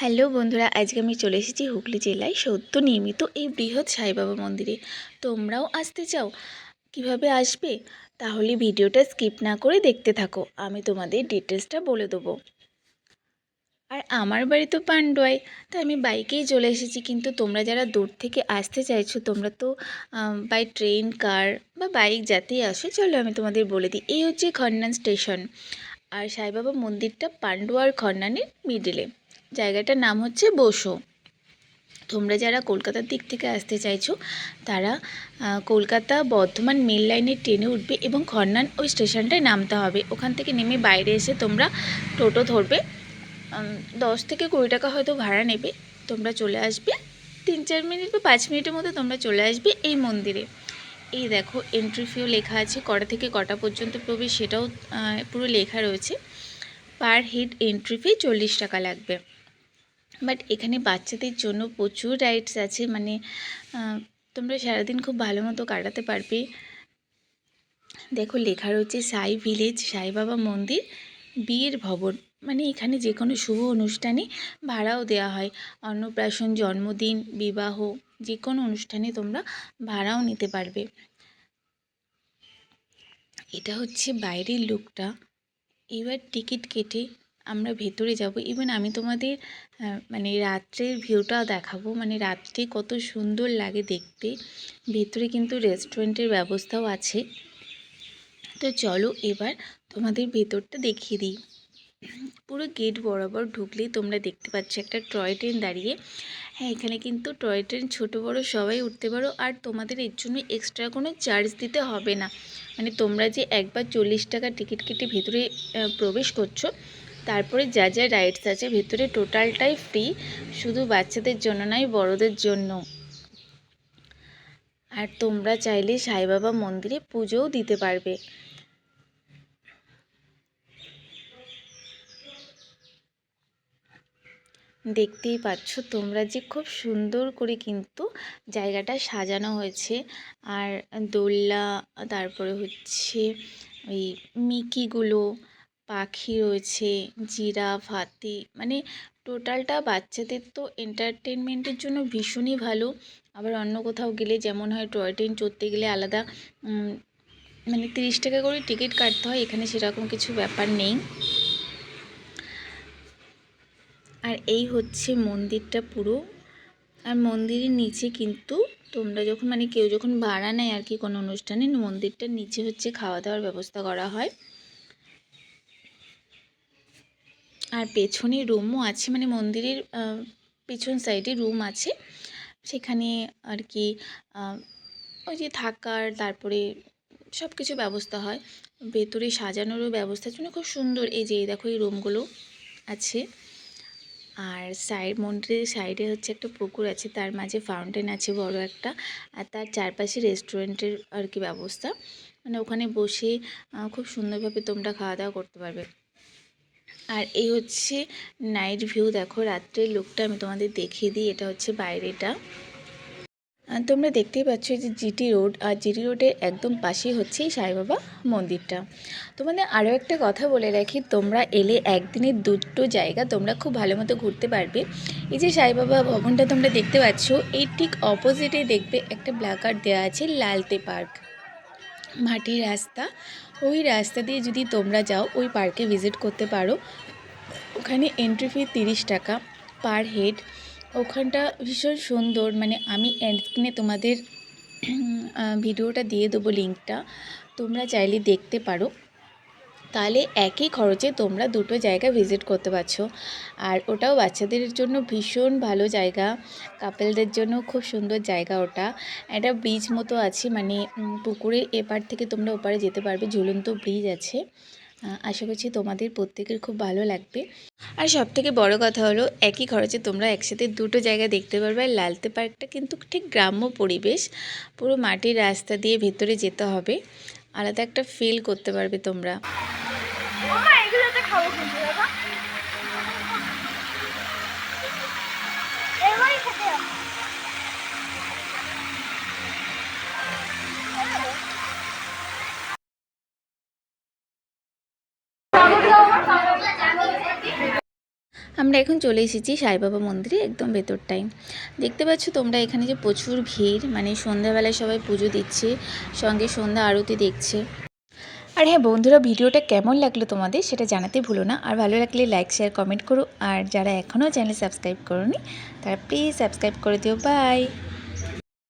Hello বন্ধুরা, আজকে আমি চলে এসেছি হুগলি জেলায় সদ্য নির্মিত এই বৃহৎ সাইবাবা মন্দিরে। তোমরাও আসতে চাও? কীভাবে আসবে? তাহলে ভিডিওটা স্কিপ না করে দেখতে থাকো, আমি তোমাদের ডিটেলসটা বলে দেবো। আর আমার বাড়ি তো পান্ডুয়ায় তো আমি বাইকেই চলে এসেছি, কিন্তু তোমরা যারা দূর থেকে আসতে চাইছো, তোমরা তো বাই ট্রেন কার বা বাইক যাতেই আসো, চলো আমি তোমাদের বলে দিই, এই হচ্ছে খন্নান স্টেশন। আর সাইবাবা মন্দিরটা পান্ডুয়ার খন্নানের মিডিলে জায়গাটার নাম হচ্ছে বসো। তোমরা যারা কলকাতার দিক থেকে আসতে চাইছো, তারা কলকাতা বর্ধমান মেল লাইনের ট্রেনে উঠবে এবং খন্নান ওই স্টেশনটায় নামতে হবে। ওখান থেকে নেমে বাইরে এসে তোমরা টোটো ধরবে। দশ থেকে কুড়ি টাকা হয়তো ভাড়া নেবে। তোমরা চলে আসবে। তিন চার মিনিট বা পাঁচ মিনিটের মধ্যে তোমরা চলে আসবে এই মন্দিরে। এই দেখো এন্ট্রি ফিও লেখা আছে। কটা থেকে কটা পর্যন্ত প্রবেশ সেটাও পুরো লেখা রয়েছে। পার হেড এন্ট্রি ফি চল্লিশ টাকা লাগবে। বাট এখানে বাচ্চাদের জন্য প্রচুর রাইডস আছে মানে তোমরা সারাদিন খুব ভালো মতো কাটাতে পারবে। দেখো, লেখা রয়েছে সাই ভিলেজ, সাই বাবা মন্দির বিয়ের ভবন। মানে এখানে যে কোনো শুভ অনুষ্ঠানে ভাড়াও দেওয়া হয়। অন্নপ্রাশন, জন্মদিন, বিবাহ যে কোনো অনুষ্ঠানে তোমরা ভাড়াও নিতে পারবে। এটা হচ্ছে বাইরের লুকটা। এবার টিকিট কেটে আমরা ভেতরে যাব। ইভেন আমি তোমাদের মানে রাত্রের ভিউটাও দেখাবো। মানে রাত্রে কত সুন্দর লাগে দেখতে। ভেতরে কিন্তু রেস্টুরেন্টের ব্যবস্থাও আছে। তো চলো এবার তোমাদের ভেতরটা দেখিয়ে দিই। পুরো গেট বরাবর ঢুকলেই তোমরা দেখতে পাচ্ছ একটা টয় ট্রেন দাঁড়িয়ে। হ্যাঁ এখানে কিন্তু টয় ট্রেন ছোটো, বড়ো সবাই উঠতে পারো। আর তোমাদের এর জন্য এক্সট্রা কোনো চার্জ দিতে হবে না। মানে তোমরা যে একবার চল্লিশ টাকা টিকিট কেটে ভেতরে প্রবেশ করছ তারপরে যা যা রাইডস আছে, ভেতরে টোটালটাই ফ্রি শুধু বাচ্চাদের জন্য নয়, বড়দের জন্য। আর তোমরা চাইলে সাইবাবা মন্দিরে পুজোও দিতে পারবে। দেখতেই পাচ্ছ তোমরা যে খুব সুন্দর করে কিন্তু জায়গাটা সাজানো হয়েছে। আর দোলনা, তারপরে হচ্ছে ওই মিকিগুলো পাখি রয়েছে, জিরাফ, হাতি মানে টোটালটা বাচ্চাদের তো এন্টারটেনমেন্টের জন্য ভীষণই ভালো। আবার অন্য কোথাও গেলে যেমন হয় টয় ট্রেন চড়তে গেলে আলাদা মানে তিরিশ টাকা করে টিকিট কাটতে হয়, এখানে সেরকম কিছু ব্যাপার নেই। আর এই হচ্ছে মন্দিরটা পুরো। আর মন্দিরের নিচে কিন্তু তোমরা যখন মানে কেউ যখন ভাড়া নেয় আর কি কোনো অনুষ্ঠানে, মন্দিরটার নিচে হচ্ছে খাওয়া দাওয়ার ব্যবস্থা করা হয়। আর পেছনে রুমও আছে মানে মন্দিরের পেছন সাইডে রুম আছে। সেখানে আর কি ওই যে থাকার, তারপরে সব কিছু ব্যবস্থা হয়। ভেতরে সাজানোরও ব্যবস্থার জন্য খুব সুন্দর। এই যে দেখো, এই রুমগুলো আছে। আর সাইড মন্দিরের সাইডে হচ্ছে একটা পুকুর আছে, তার মাঝে ফাউন্টেন আছে বড় একটা। আর তার চারপাশে রেস্টুরেন্টের আর কি ব্যবস্থা। মানে ওখানে বসে খুব সুন্দরভাবে তোমরা খাওয়া দাওয়া করতে পারবে। আর এই হচ্ছে নাইট ভিউ দেখো রাত্রের লুকটা আমি তোমাদের দেখিয়ে দিই, এটা হচ্ছে বাইরেটা। তোমরা দেখতেই পাচ্ছ যে জিটি রোড, আর জিটি রোডের একদম পাশেই হচ্ছে এই সাইবাবা মন্দিরটা। তোমাদের আরও একটা কথা বলে রাখি, তোমরা এলে একদিনের দুটো জায়গা তোমরা খুব ভালো মতো ঘুরতে পারবে। এই যে সাইবাবা ভবনটা তোমরা দেখতে পাচ্ছ, এই ঠিক অপোজিটে দেখবে একটা ব্ল্যাকার্ড দেওয়া আছে লালতে পার্ক মাটির রাস্তা ওই রাস্তা দিয়ে যদি তোমরা যাও, ওই পার্কে ভিজিট করতে পারো। ওখানে এন্ট্রি ফি তিরিশ টাকা পার হেড ওখানটা ভীষণ সুন্দর। মানে আমি এন্ডস্ক্রিনে তোমাদের ভিডিওটা দিয়ে দেবো লিঙ্কটা তোমরা চাইলে দেখতে পারো। তাহলে একই খরচে তোমরা দুটো জায়গা ভিজিট করতে পারছ। আর ওটাও বাচ্চাদের জন্য ভীষণ ভালো জায়গা। কাপেলদের জন্য খুব সুন্দর জায়গা ওটা। একটা ব্রিজ মতো আছে মানে পুকুরের এপার থেকে তোমরা ওপারে যেতে পারবে। ঝুলন্ত ব্রিজ আছে। আশা করছি তোমাদের প্রত্যেকের খুব ভালো লাগবে। আর সব থেকে বড় কথা হলো, একই খরচে তোমরা একসাথে দুটো জায়গা দেখতে পারবে। আর লালতে পার্কটা কিন্তু ঠিক গ্রাম্য পরিবেশ। পুরো মাটির রাস্তা দিয়ে ভেতরে যেতে হবে। আলাদা একটা ফিল করতে পারবে তোমরা। খাব আমরা এখন চলে এসেছি সাইবাবা মন্দিরে, একদম ভেতরটাই দেখতে পাচ্ছ তোমরা এখানে যে প্রচুর ভিড় মানে সন্ধ্যাবেলায় সবাই পুজো দিচ্ছে, সঙ্গে সন্ধ্যা আরতি দেখছে। আর হ্যাঁ বন্ধুরা, ভিডিওটা কেমন লাগল তোমাদের সেটা জানাতে ভুলো না। আর ভালো লাগলে লাইক শেয়ার কমেন্ট করো। আর যারা এখনও চ্যানেল সাবস্ক্রাইব করোনি, তারা প্লিজ সাবস্ক্রাইব করে দিও। বাই